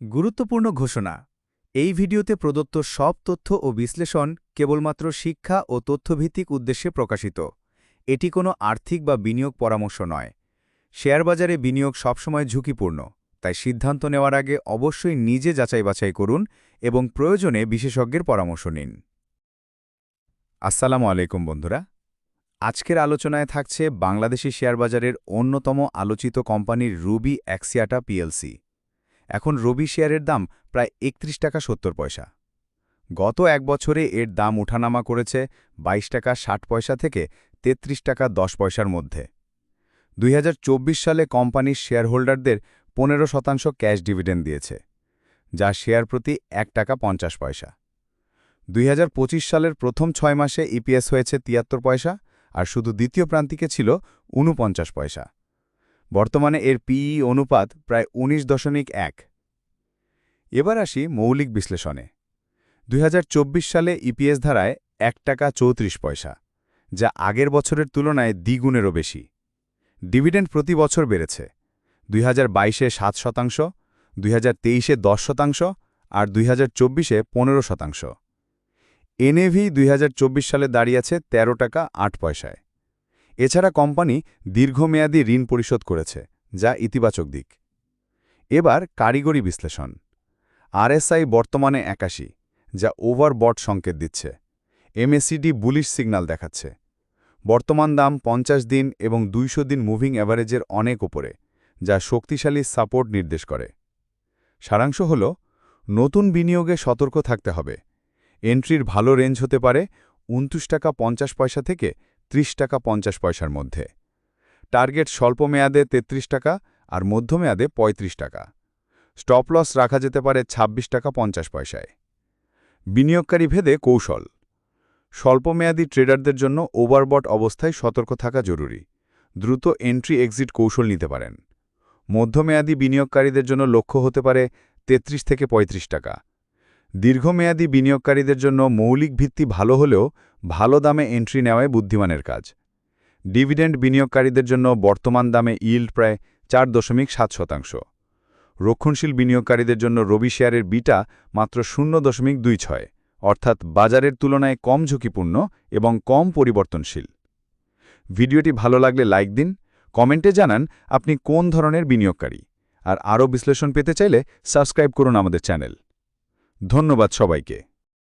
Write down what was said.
গুরুত্বপূর্ণ ঘোষণা। এই ভিডিওতে প্রদত্ত সব তথ্য ও বিশ্লেষণ কেবলমাত্র শিক্ষা ও তথ্যভিত্তিক উদ্দেশ্যে প্রকাশিত। এটি কোনো আর্থিক বা বিনিয়োগ পরামর্শ নয়। শেয়ার বাজারে বিনিয়োগ সবসময় ঝুঁকিপূর্ণ, তাই সিদ্ধান্ত নেওয়ার আগে অবশ্যই নিজে যাচাই বাছাই করুন এবং প্রয়োজনে বিশেষজ্ঞের পরামর্শ নিন। আসসালামু আলাইকুম বন্ধুরা। আজকের আলোচনায় থাকছে বাংলাদেশি শেয়ার বাজারের অন্যতম আলোচিত কোম্পানির রুবি অ্যাক্সিয়াটা পিএলসি। এখন রবি শেয়ারের দাম প্রায় একত্রিশ টাকা সত্তর পয়সা। গত এক বছরে এর দাম উঠানামা করেছে ২২ টাকা ষাট পয়সা থেকে ৩৩ টাকা দশ পয়সার মধ্যে। দুই হাজার চব্বিশ সালে কোম্পানির শেয়ারহোল্ডারদের পনেরো শতাংশ ক্যাশ ডিভিডেন্ড দিয়েছে, যা শেয়ার প্রতি এক টাকা পঞ্চাশ পয়সা। দুই হাজার পঁচিশ সালের প্রথম ছয় মাসে ইপিএস হয়েছে তিয়াত্তর পয়সা আর শুধু দ্বিতীয় প্রান্তিকে ছিল উনপঞ্চাশ পয়সা। বর্তমানে এর পিই অনুপাত প্রায় ১৯ দশমিক এক। এবার আসি মৌলিক বিশ্লেষণে। দুই হাজার চব্বিশ সালে ইপিএস ধারায় এক টাকা চৌত্রিশ পয়সা, যা আগের বছরের তুলনায় দ্বিগুণেরও বেশি। ডিভিডেন্ড প্রতি বছর বেড়েছে। দুই হাজার বাইশে সাত শতাংশ, দুই হাজার তেইশে দশ শতাংশ আর দুই হাজার চব্বিশে পনেরো শতাংশ। এনএভি দুই হাজার চব্বিশ সালে দাঁড়িয়েছে ১৩ টাকা আট পয়সায়। এছাড়া কোম্পানি দীর্ঘমেয়াদী ঋণ পরিশোধ করেছে, যা ইতিবাচক দিক। এবার কারিগরি বিশ্লেষণ। আরএসআই বর্তমানে একাশি, যা ওভারবট সংকেত দিচ্ছে। এমএসিডি বুলিশ সিগন্যাল দেখাচ্ছে। বর্তমান দাম পঞ্চাশ দিন এবং দুইশো দিন মুভিং অ্যাভারেজের অনেক ওপরে যা শক্তিশালী সাপোর্ট নির্দেশ করে। সারাংশ হল, নতুন বিনিয়োগে সতর্ক থাকতে হবে। এন্ট্রির ভালো রেঞ্জ হতে পারে, উনত্রিশ টাকা পঞ্চাশ পয়সা থেকে ৩০ টাকা পঞ্চাশ পয়সার মধ্যে। টার্গেট স্বল্প মেয়াদে ৩৩ টাকা আর মধ্যমেয়াদে ৩৫ টাকা। স্টপ লস রাখা যেতে পারে ২৬ টাকা পঞ্চাশ পয়সায়। বিনিয়োগকারী ভেদে কৌশল। স্বল্পমেয়াদী ট্রেডারদের জন্য ওভারবট অবস্থায় সতর্ক থাকা জরুরি। দ্রুত এন্ট্রি এক্সিট কৌশল নিতে পারেন। মধ্যমেয়াদী বিনিয়োগকারীদের জন্য লক্ষ্য হতে পারে ৩৩ থেকে ৩৫ টাকা। দীর্ঘমেয়াদী বিনিয়োগকারীদের জন্য মৌলিক ভিত্তি ভালো হলেও ভালো দামে এন্ট্রি নেওয়ায় বুদ্ধিমানের কাজ। ডিভিডেন্ড বিনিয়োগকারীদের জন্য বর্তমান দামে ইল্ড প্রায় চার দশমিক সাত শতাংশ। রক্ষণশীল বিনিয়োগকারীদের জন্য রবি শেয়ারের বিটা মাত্র শূন্য দশমিক দুই ছয়, অর্থাৎ বাজারের তুলনায় কম ঝুঁকিপূর্ণ এবং কম পরিবর্তনশীল। ভিডিওটি ভালো লাগলে লাইক দিন, কমেন্টে জানান আপনি কোন ধরনের বিনিয়োগকারী। আর আরও বিশ্লেষণ পেতে চাইলে সাবস্ক্রাইব করুন আমাদের চ্যানেল। ধন্যবাদ সবাইকে।